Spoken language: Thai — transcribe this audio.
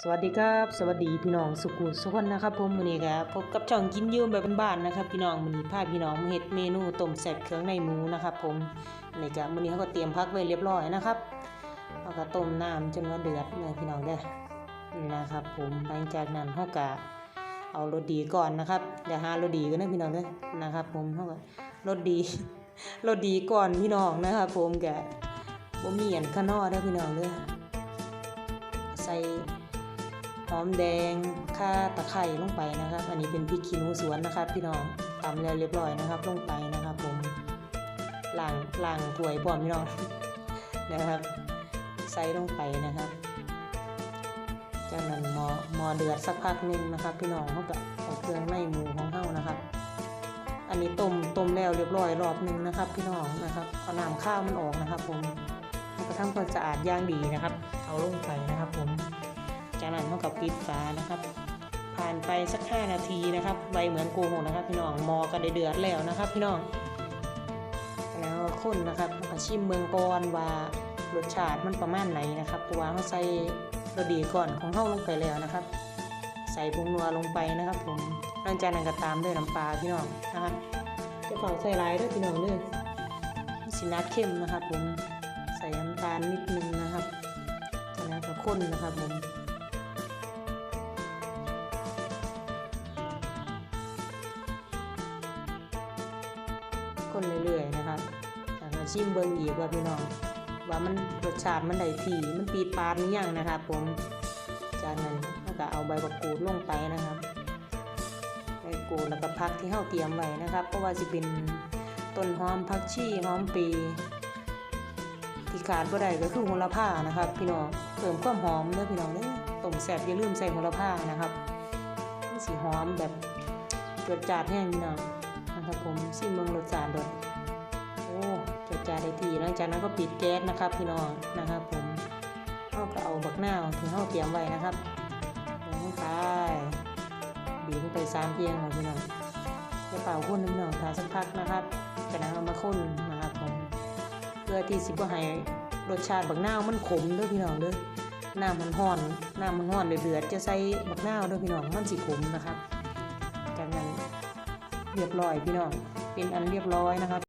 สวัสดีครับ สวัสดีพี่น้องสุขุสุขคนนะครับผมมือนี้ก็พบกับช่องกินยืมแบบบ้านๆนะครับ พี่น้องมือนี้พาพี่น้องมาเฮ็ดเมนูต้มแซ่บเครื่องในหมูนะครับ ผมนี่ก็มือนี้เขาก็เตรียมพักไว้เรียบร้อยนะครับแล้วก็ต้มน้ำจนว่าเดือดเลยพี่น้องเด้อนี่นะครับ ผมหลังจากนั้นเฮาก็เอารสดีก่อนนะครับเดี๋ยวหารสดีกันนะพี่น้องเด้อนะครับ ผมเฮาก็รสดีรสดีก่อนพี่น้องนะครับ ผมแกบ่มีอันข้างนอกเด้อพี่น้องเด้อใส่ อมแดงข่าตะไคร้ลงไปนะครับ อันนี้เป็นพริกขี้หนูสวนนะครับ พี่น้องตำแล้วเรียบร้อยนะครับ ลงไปนะครับ ผมล้างล้างถ้วยพร้อมพี่น้องนะครับ ใส่ลงไปนะครับจากนั้นหมอหมอเดือดสักพักหนึงนะครับ พี่น้องเขาก็เอาเครื่องในหมูของเขานะครับ อันนี้ต้มต้มแล้วเรียบร้อยรอบหนึงนะครับ พี่น้องนะครับเอาน้ำข้าวมันออกนะครับ ผมแล้วก็ทำความสะอาดย่างดีนะครับ เอาลงไปนะครับผม จากนั้นเขากับปิดฝานะครับ ผ่านไปสัก 5 นาทีนะครับไวเหมือนโกหกนะครับ พี่น้องมอก็ได้เดือดแล้วนะครับ พี่น้อง แล้วคนนะครับมาชิมเมืองก่อนว่ารสชาติมันประมาณไหนนะครับเพราะว่าเขาใส่รสดีก่อนของเขาลงไปแล้วนะครับ ใส่ผงนัวลงไปนะครับ ผมหลังจากนั้นก็ตามด้วยน้ำปลาพี่น้องนะครับจะเผาใส่หลายด้วยพี่น้องเลยสินัดเข้มนะครับ ผมใส่น้ำตาลนิดนึงนะครับจากนั้นก็ข้นนะครับผม คนเรื่อยๆนะครับจากนั้นชิมเบิ้งอีกว่าพี่น้อง ว่ามันรสชาติมันได้ทีมันปีปานยังนะครับผมจากนั้นแล้วก็เอาใบบักกูดลงไปนะครับใบกูดแล้วก็พักที่เฮาเตรียมไว้นะครับเพราะว่าจะเป็นต้นหอมผักชีหอมปีที่ขาดบ่ได้ก็คือโหระพานะครับ พี่น้องเพิ่มความหอมเด้อพี่น้องเด้อต้มแซ่บอย่าลืมใส่โหระพานะครับสิหอมแบบรสจัดแห้งพี่น้อง นะครับผมซิมเมืองรสจานดดโอ้จดจาได้ทีหลังจากนั้นก็ปิดแก๊สนะครับพี่น้องนะครับผมเอาก็เอาบักหน้าที่เราเตรียมไว้นะครับลงไปบีบไปสามเพียงค่ะพี่น้องจะเป่าข้นน้ำหน่องทาสักพักนะครับจากนั้นเอามาข้นนะครับผมเพื่อที่สิบว่าให้รสชาติบักหน้ามันขมเด้วยพี่น้องเด้อน้ำมันห่อนน้ำมันห่อนเดือดจะใส่บักหน้าเด้วยพี่น้องมันสิขมนะครับจากนั้น เรียบร้อยพี่น้อง เป็นอันเรียบร้อยนะครับ